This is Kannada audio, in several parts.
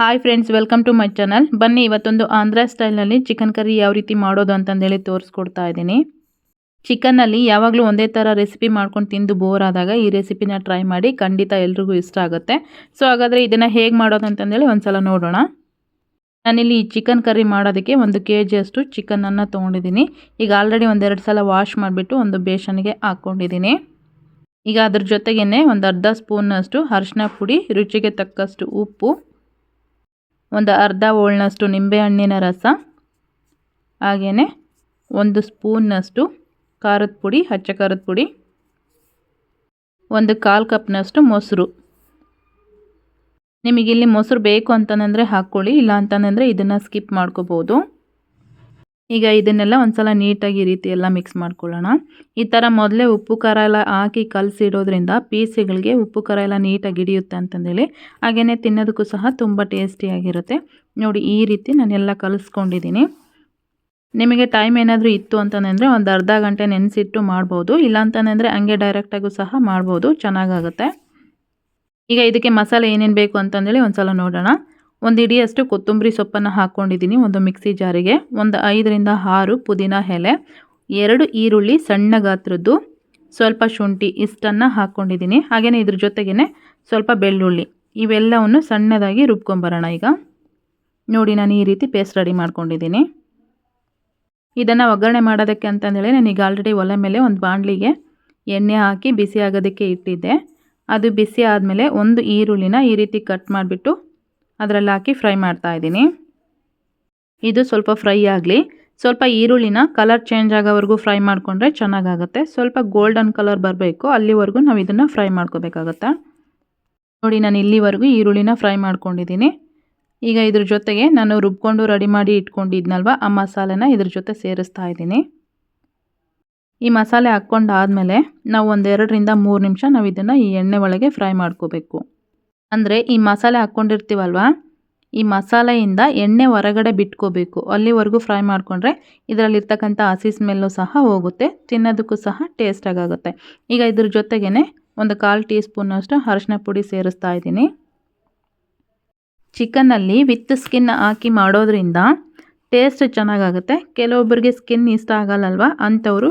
Hi friends welcome to my channel ಬನ್ನಿ, ಇವತ್ತೊಂದು ಆಂಧ್ರ ಸ್ಟೈಲ್ನಲ್ಲಿ ಚಿಕನ್ ಕರಿ ಯಾವ ರೀತಿ ಮಾಡೋದು ಅಂತಂದೇಳಿ ತೋರಿಸ್ಕೊಡ್ತಾ ಇದ್ದೀನಿ. ಚಿಕನ್ನಲ್ಲಿ ಯಾವಾಗಲೂ ಒಂದೇ ಥರ ರೆಸಿಪಿ ಮಾಡ್ಕೊಂಡು ತಿಂದು ಬೋರ್ ಆದಾಗ ಈ ರೆಸಿಪಿನ ಟ್ರೈ ಮಾಡಿ ಖಂಡಿತ ಎಲ್ರಿಗೂ ಇಷ್ಟ ಆಗುತ್ತೆ. ಸೊ ಹಾಗಾದರೆ ಇದನ್ನು ಹೇಗೆ ಮಾಡೋದು ಅಂತಂದೇಳಿ ಒಂದ್ಸಲ ನೋಡೋಣ. ನಾನಿಲ್ಲಿ ಈ ಚಿಕನ್ ಕರಿ ಮಾಡೋದಕ್ಕೆ ಒಂದು ಕೆ ಜಿಯಷ್ಟು ಚಿಕನನ್ನು ತೊಗೊಂಡಿದ್ದೀನಿ. ಈಗ ಆಲ್ರೆಡಿ ಒಂದೆರಡು ಸಲ ವಾಶ್ ಮಾಡಿಬಿಟ್ಟು ಒಂದು ಬೇಷನ್ಗೆ ಹಾಕ್ಕೊಂಡಿದ್ದೀನಿ. ಈಗ ಅದ್ರ ಜೊತೆಗೇ ಒಂದು ಅರ್ಧ ಸ್ಪೂನ್ನಷ್ಟು ಅರಿಶಿನ ಪುಡಿ, ರುಚಿಗೆ ತಕ್ಕಷ್ಟು ಉಪ್ಪು ಒಂದು ಅರ್ಧ ಹೋಳ್ನಷ್ಟು ನಿಂಬೆಹಣ್ಣಿನ ರಸ ಹಾಗೆಯೇ ಒಂದು ಸ್ಪೂನ್ನಷ್ಟು ಖಾರದ ಪುಡಿ, ಹಚ್ಚ ಖಾರದ ಪುಡಿ, ಒಂದು ಕಾಲು ಕಪ್ನಷ್ಟು ಮೊಸರು. ನಿಮಗಿಲ್ಲಿ ಮೊಸರು ಬೇಕು ಅಂತಂದರೆ ಹಾಕ್ಕೊಳ್ಳಿ, ಇಲ್ಲ ಅಂತಂದರೆ ಇದನ್ನು ಸ್ಕಿಪ್ ಮಾಡ್ಕೋಬೋದು. ಈಗ ಇದನ್ನೆಲ್ಲ ಒಂದ್ಸಲ ನೀಟಾಗಿ ಈ ರೀತಿ ಎಲ್ಲ ಮಿಕ್ಸ್ ಮಾಡ್ಕೊಳ್ಳೋಣ. ಈ ಥರ ಮೊದಲೇ ಉಪ್ಪು, ಖಾರ ಎಲ್ಲ ಹಾಕಿ ಕಲಸಿಡೋದ್ರಿಂದ ಪೀಸಿಗಳಿಗೆ ಉಪ್ಪು, ಖಾರ ಎಲ್ಲ ನೀಟಾಗಿ ಹಿಡಿಯುತ್ತೆ ಅಂತಂದೇಳಿ ಹಾಗೆಯೇ ತಿನ್ನೋದಕ್ಕೂ ಸಹ ತುಂಬ ಟೇಸ್ಟಿಯಾಗಿರುತ್ತೆ ನೋಡಿ ಈ ರೀತಿ ನಾನೆಲ್ಲ ಕಲಿಸ್ಕೊಂಡಿದ್ದೀನಿ ನಿಮಗೆ ಟೈಮ್ ಏನಾದರೂ ಇತ್ತು ಅಂತಂದರೆ ಒಂದು ಅರ್ಧ ಗಂಟೆ ನೆನೆಸಿಟ್ಟು ಮಾಡ್ಬೋದು. ಇಲ್ಲ ಅಂತಂದರೆ ಹಂಗೆ ಡೈರೆಕ್ಟಾಗೂ ಸಹ ಮಾಡ್ಬೋದು. ಚೆನ್ನಾಗಾಗುತ್ತೆ. ಈಗ ಇದಕ್ಕೆ ಮಸಾಲೆ ಏನೇನು ಬೇಕು ಅಂತಂದೇಳಿ ಒಂದು ಸಲ ನೋಡೋಣ. ಒಂದು ಇಡಿಯಷ್ಟು ಕೊತ್ತಂಬರಿ ಸೊಪ್ಪನ್ನು ಹಾಕ್ಕೊಂಡಿದ್ದೀನಿ ಒಂದು ಮಿಕ್ಸಿ ಜಾರಿಗೆ. ಒಂದು ಐದರಿಂದ ಆರು ಪುದೀನ ಎಲೆ, ಎರಡು ಈರುಳ್ಳಿ ಸಣ್ಣ ಗಾತ್ರದ್ದು, ಸ್ವಲ್ಪ ಶುಂಠಿ ಇಷ್ಟನ್ನು ಹಾಕ್ಕೊಂಡಿದ್ದೀನಿ. ಹಾಗೆಯೇ ಇದ್ರ ಜೊತೆಗೇ ಸ್ವಲ್ಪ ಬೆಳ್ಳುಳ್ಳಿ, ಇವೆಲ್ಲವನ್ನು ಸಣ್ಣದಾಗಿ ರುಬ್ಕೊಂಬರೋಣ ಈಗ. ನೋಡಿ, ನಾನು ಈ ರೀತಿ ಪೇಸ್ಟ್ ರೆಡಿ ಮಾಡ್ಕೊಂಡಿದ್ದೀನಿ. ಇದನ್ನು ಒಗ್ಗರಣೆ ಮಾಡೋದಕ್ಕೆ ಅಂತಂದೇಳಿ ನಾನೀಗ ಆಲ್ರೆಡಿ ಒಲೆ ಮೇಲೆ ಒಂದು ಬಾಣಲಿಗೆ ಎಣ್ಣೆ ಹಾಕಿ ಬಿಸಿ ಆಗೋದಕ್ಕೆ ಇಟ್ಟಿದ್ದೆ. ಅದು ಬಿಸಿ ಆದಮೇಲೆ ಒಂದು ಈರುಳ್ಳಿನ ಈ ರೀತಿ ಕಟ್ ಮಾಡಿಬಿಟ್ಟು ಅದರಲ್ಲಿ ಹಾಕಿ ಫ್ರೈ ಮಾಡ್ತಾ ಇದ್ದೀನಿ. ಇದು ಸ್ವಲ್ಪ ಫ್ರೈ ಆಗಲಿ. ಸ್ವಲ್ಪ ಈರುಳ್ಳಿನ ಕಲರ್ ಚೇಂಜ್ ಆಗೋವರೆಗೂ ಫ್ರೈ ಮಾಡಿಕೊಂಡ್ರೆ ಚೆನ್ನಾಗಾಗುತ್ತೆ. ಸ್ವಲ್ಪ ಗೋಲ್ಡನ್ ಕಲರ್ ಬರಬೇಕು. ಅಲ್ಲಿವರೆಗೂ ನಾವು ಇದನ್ನು ಫ್ರೈ ಮಾಡ್ಕೋಬೇಕಾಗತ್ತೆ? ನೋಡಿ, ನಾನು ಇಲ್ಲಿವರೆಗೂ ಈರುಳ್ಳಿನ ಫ್ರೈ ಮಾಡ್ಕೊಂಡಿದ್ದೀನಿ. ಈಗ ಇದ್ರ ಜೊತೆಗೆ ನಾನು ರುಬ್ಕೊಂಡು ರೆಡಿ ಮಾಡಿ ಇಟ್ಕೊಂಡಿದ್ನಲ್ವ, ಆ ಮಸಾಲೆನ ಇದ್ರ ಜೊತೆ ಸೇರಿಸ್ತಾ ಇದ್ದೀನಿ. ಈ ಮಸಾಲೆ ಹಾಕ್ಕೊಂಡಾದಮೇಲೆ ನಾವು ಒಂದೆರಡರಿಂದ ಮೂರು ನಿಮಿಷ ನಾವು ಇದನ್ನು ಈ ಎಣ್ಣೆ ಒಳಗೆ ಫ್ರೈ ಮಾಡ್ಕೋಬೇಕು. ಅಂದರೆ ಈ ಮಸಾಲೆ ಹಾಕ್ಕೊಂಡಿರ್ತೀವಲ್ವ? ಈ ಮಸಾಲೆಯಿಂದ ಎಣ್ಣೆ ಹೊರಗಡೆ ಬಿಟ್ಕೋಬೇಕು. ಅಲ್ಲಿವರೆಗೂ ಫ್ರೈ ಮಾಡಿಕೊಂಡ್ರೆ ಇದರಲ್ಲಿರ್ತಕ್ಕಂಥ ಹಸಿ ಸ್ಮೆಲ್ಲು ಸಹ ಹೋಗುತ್ತೆ, ತಿನ್ನೋದಕ್ಕೂ ಸಹ ಟೇಸ್ಟಾಗುತ್ತೆ ಈಗ ಇದ್ರ ಜೊತೆಗೇ ಒಂದು ಕಾಲು ಟೀ ಸ್ಪೂನಷ್ಟು ಅರಶಿನ ಪುಡಿ ಸೇರಿಸ್ತಾ ಇದ್ದೀನಿ. ಚಿಕನ್ನಲ್ಲಿ ವಿತ್ ಸ್ಕಿನ್ ಹಾಕಿ ಮಾಡೋದ್ರಿಂದ ಟೇಸ್ಟ್ ಚೆನ್ನಾಗಾಗುತ್ತೆ. ಕೆಲವೊಬ್ಬರಿಗೆ ಸ್ಕಿನ್ ಇಷ್ಟ ಆಗಲ್ಲಲ್ವ, ಅಂಥವರು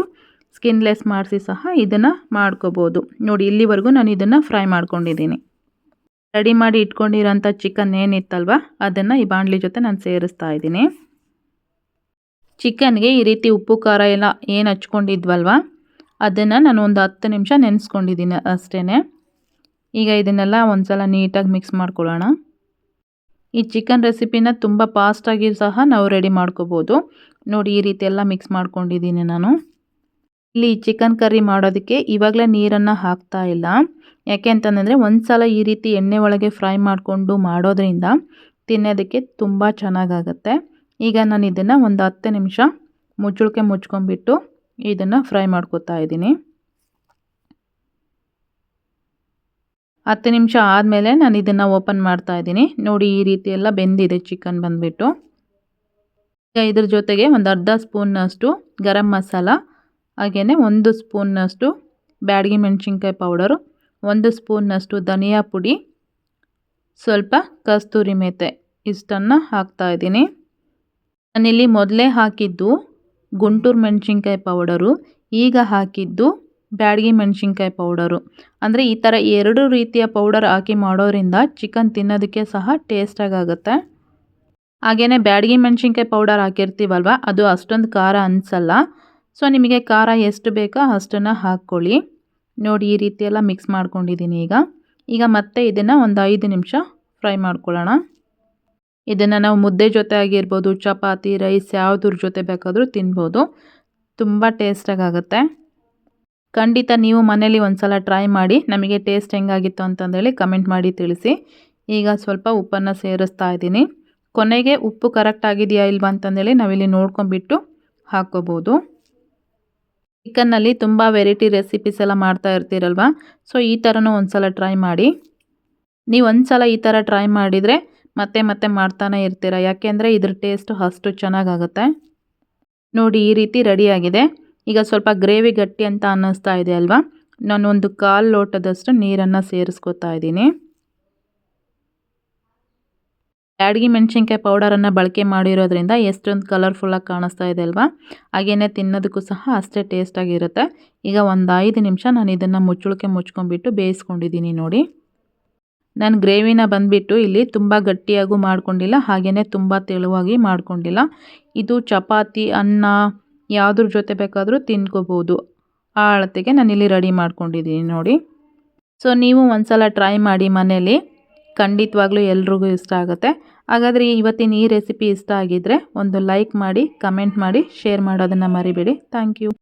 ಸ್ಕಿನ್ಲೆಸ್ ಮಾಡಿಸಿ ಸಹ ಇದನ್ನು ಮಾಡ್ಕೋಬೋದು. ನೋಡಿ, ಇಲ್ಲಿವರೆಗೂ ನಾನು ಇದನ್ನು ಫ್ರೈ ಮಾಡ್ಕೊಂಡಿದ್ದೀನಿ. ರೆಡಿ ಮಾಡಿ ಇಟ್ಕೊಂಡಿರೋಂಥ ಚಿಕನ್ ಏನಿತ್ತಲ್ವ? ಅದನ್ನು ಈ ಬಾಣಲಿ ಜೊತೆ ನಾನು ಸೇರಿಸ್ತಾ ಇದ್ದೀನಿ. ಚಿಕನ್ಗೆ ಈ ರೀತಿ ಉಪ್ಪು, ಖಾರ ಎಲ್ಲ ಏನು ಹಚ್ಕೊಂಡಿದ್ವಲ್ವ? ಅದನ್ನು ನಾನು ಒಂದು ಹತ್ತು ನಿಮಿಷ ನೆನೆಸ್ಕೊಂಡಿದ್ದೀನಿ ಅಷ್ಟೇ ಈಗ ಇದನ್ನೆಲ್ಲ ಒಂದು ಸಲ ನೀಟಾಗಿ ಮಿಕ್ಸ್ ಮಾಡ್ಕೊಳ್ಳೋಣ. ಈ ಚಿಕನ್ ರೆಸಿಪಿನ ತುಂಬ ಫಾಸ್ಟಾಗಿ ಸಹ ನಾವು ರೆಡಿ ಮಾಡ್ಕೋಬೋದು. ನೋಡಿ ಈ ರೀತಿ ಎಲ್ಲ ಮಿಕ್ಸ್ ಮಾಡ್ಕೊಂಡಿದ್ದೀನಿ ನಾನು. ಇಲ್ಲಿ ಚಿಕನ್ ಕರಿ ಮಾಡೋದಕ್ಕೆ ಇವಾಗಲೇ ನೀರನ್ನು ಹಾಕ್ತಾ ಇಲ್ಲ. ಯಾಕೆ ಅಂತಂದರೆ ಒಂದು ಸಲ ಈ ರೀತಿ ಎಣ್ಣೆ ಒಳಗೆ ಫ್ರೈ ಮಾಡಿಕೊಂಡು ಮಾಡೋದ್ರಿಂದ ತಿನ್ನೋದಕ್ಕೆ ತುಂಬ ಚೆನ್ನಾಗಾಗತ್ತೆ. ಈಗ ನಾನು ಇದನ್ನು ಒಂದು ಹತ್ತು ನಿಮಿಷ ಮುಚ್ಚಳಿಕೆ ಮುಚ್ಕೊಂಡ್ಬಿಟ್ಟು ಇದನ್ನು ಫ್ರೈ ಮಾಡ್ಕೊತಾ ಇದ್ದೀನಿ. ಹತ್ತು ನಿಮಿಷ ಆದಮೇಲೆ ನಾನು ಇದನ್ನು ಓಪನ್ ಮಾಡ್ತಾ ಇದ್ದೀನಿ. ನೋಡಿ ಈ ರೀತಿ ಎಲ್ಲ ಬೆಂದಿದೆ ಚಿಕನ್ ಬಂದುಬಿಟ್ಟು. ಈಗ ಇದ್ರ ಜೊತೆಗೆ ಒಂದು ಅರ್ಧ ಸ್ಪೂನ್ನಷ್ಟು ಗರಂ ಮಸಾಲ ಹಾಗೆಯೇ ಒಂದು ಸ್ಪೂನ್ನಷ್ಟು ಬ್ಯಾಡಗಿ ಮೆಣಸಿನ್ಕಾಯಿ ಪೌಡರು, ಒಂದು ಸ್ಪೂನ್ನಷ್ಟು ಧನಿಯಾ ಪುಡಿ, ಸ್ವಲ್ಪ ಕಸ್ತೂರಿ ಮೇಥೆ ಇಷ್ಟನ್ನು ಹಾಕ್ತಾಯಿದ್ದೀನಿ ನಾನಿಲ್ಲಿ ಮೊದಲೇ ಹಾಕಿದ್ದು ಗುಂಟೂರು ಮೆಣಸಿನ್ಕಾಯಿ ಪೌಡರು, ಈಗ ಹಾಕಿದ್ದು ಬ್ಯಾಡಗಿ ಮೆಣಸಿನ್ಕಾಯಿ ಪೌಡರು. ಅಂದರೆ ಈ ಥರ ಎರಡು ರೀತಿಯ ಪೌಡರ್ ಹಾಕಿ ಮಾಡೋರಿಂದ ಚಿಕನ್ ತಿನ್ನೋದಕ್ಕೆ ಸಹ ಟೇಸ್ಟಾಗುತ್ತೆ ಹಾಗೆಯೇ ಬ್ಯಾಡಗಿ ಮೆಣಸಿನ್ಕಾಯಿ ಪೌಡರ್ ಹಾಕಿರ್ತೀವಲ್ವ, ಅದು ಅಷ್ಟೊಂದು ಖಾರ ಅನಿಸಲ್ಲ. ಸೊ, ನಿಮಗೆ ಖಾರ ಎಷ್ಟು ಬೇಕೋ ಅಷ್ಟನ್ನು ಹಾಕ್ಕೊಳ್ಳಿ. ನೋಡಿ, ಈ ರೀತಿ ಎಲ್ಲ ಮಿಕ್ಸ್ ಮಾಡ್ಕೊಂಡಿದ್ದೀನಿ ಈಗ. ಈಗ ಮತ್ತೆ ಇದನ್ನು ಒಂದು ಐದು ನಿಮಿಷ ಫ್ರೈ ಮಾಡ್ಕೊಳ್ಳೋಣ. ಇದನ್ನು ನಾವು ಮುದ್ದೆ ಜೊತೆ ಆಗಿರ್ಬೋದು, ಚಪಾತಿ, ರೈಸ್ ಯಾವುದ್ರ ಜೊತೆ ಬೇಕಾದರೂ ತಿನ್ಬೋದು. ತುಂಬ ಟೇಸ್ಟಾಗುತ್ತೆ ಖಂಡಿತ ನೀವು ಮನೇಲಿ ಒಂದು ಸಲ ಟ್ರೈ ಮಾಡಿ ನಮಗೆ ಟೇಸ್ಟ್ ಹೆಂಗಾಗಿತ್ತು ಅಂತಂದೇಳಿ ಕಮೆಂಟ್ ಮಾಡಿ ತಿಳಿಸಿ. ಈಗ ಸ್ವಲ್ಪ ಉಪ್ಪನ್ನು ಸೇರಿಸ್ತಾ ಇದ್ದೀನಿ. ಕೊನೆಗೆ ಉಪ್ಪು ಕರೆಕ್ಟ್ ಆಗಿದೆಯಾ ಇಲ್ವಾ ಅಂತಂದೇಳಿ ನಾವಿಲ್ಲಿ ನೋಡ್ಕೊಂಬಿಟ್ಟು ಹಾಕ್ಕೋಬೋದು. ಚಿಕನ್ನಲ್ಲಿ ತುಂಬ ವೆರೈಟಿ ರೆಸಿಪೀಸ್ ಎಲ್ಲ ಮಾಡ್ತಾ ಇರ್ತೀರಲ್ವ? ಸೊ, ಈ ಥರನೂ ಒಂದು ಸಲ ಟ್ರೈ ಮಾಡಿ. ನೀವು ಒಂದ್ಸಲ ಈ ಥರ ಟ್ರೈ ಮಾಡಿದರೆ ಮತ್ತೆ ಮತ್ತೆ ಮಾಡ್ತಾನೆ ಇರ್ತೀರ. ಯಾಕೆಂದರೆ ಇದ್ರ ಟೇಸ್ಟ್ ಅಷ್ಟು ಚೆನ್ನಾಗಾಗುತ್ತೆ. ನೋಡಿ, ಈ ರೀತಿ ರೆಡಿಯಾಗಿದೆ. ಈಗ ಸ್ವಲ್ಪ ಗ್ರೇವಿ ಗಟ್ಟಿ ಅಂತ ಅನ್ನಿಸ್ತಾ ಇದೆ ಅಲ್ವಾ? ನಾನು ಒಂದು ಕಾಲು ಲೋಟದಷ್ಟು ನೀರನ್ನು ಸೇರಿಸ್ಕೊತಾ ಇದ್ದೀನಿ. ಬ್ಯಾಡಗಿ ಮೆಣಸಿನ್ಕಾಯಿ ಪೌಡರನ್ನು ಬಳಕೆ ಮಾಡಿರೋದ್ರಿಂದ ಎಷ್ಟೊಂದು ಕಲರ್ಫುಲ್ಲಾಗಿ ಕಾಣಿಸ್ತಾ ಇದೆ ಅಲ್ವಾ? ಹಾಗೆಯೇ ತಿನ್ನೋದಕ್ಕೂ ಸಹ ಅಷ್ಟೇ ಟೇಸ್ಟಾಗಿರುತ್ತೆ ಈಗ ಒಂದು ಐದು ನಿಮಿಷ ನಾನು ಇದನ್ನು ಮುಚ್ಚುಳಿಕೆ ಮುಚ್ಕೊಂಡ್ಬಿಟ್ಟು ಬೇಯಿಸ್ಕೊಂಡಿದ್ದೀನಿ ನೋಡಿ. ನಾನು ಗ್ರೇವಿನ ಬಂದುಬಿಟ್ಟು ಇಲ್ಲಿ ತುಂಬ ಗಟ್ಟಿಯಾಗೂ ಮಾಡ್ಕೊಂಡಿಲ್ಲ ಹಾಗೆಯೇ ತುಂಬ ತೆಳುವಾಗಿ ಮಾಡ್ಕೊಂಡಿಲ್ಲ. ಇದು ಚಪಾತಿ, ಅನ್ನ, ಯಾವುದ್ರ ಜೊತೆ ಬೇಕಾದರೂ ತಿನ್ಕೋಬೋದು. ಆ ಅಳತೆಗೆ ನಾನಿಲ್ಲಿ ರೆಡಿ ಮಾಡ್ಕೊಂಡಿದ್ದೀನಿ ನೋಡಿ. ಸೊ ನೀವು ಒಂದು ಸಲ ಟ್ರೈ ಮಾಡಿ ಮನೇಲಿ. ಖಂಡಿತವಾಗ್ಲೂ ಎಲ್ರಿಗೂ ಇಷ್ಟ ಆಗುತ್ತೆ. ಹಾಗಾದರೆ ಇವತ್ತಿನ ಈ ರೆಸಿಪಿ ಇಷ್ಟ ಆಗಿದ್ದರೆ ಒಂದು ಲೈಕ್ ಮಾಡಿ ಕಮೆಂಟ್ ಮಾಡಿ ಶೇರ್ ಮಾಡೋದನ್ನು ಮರಿಬೇಡಿ. Thank you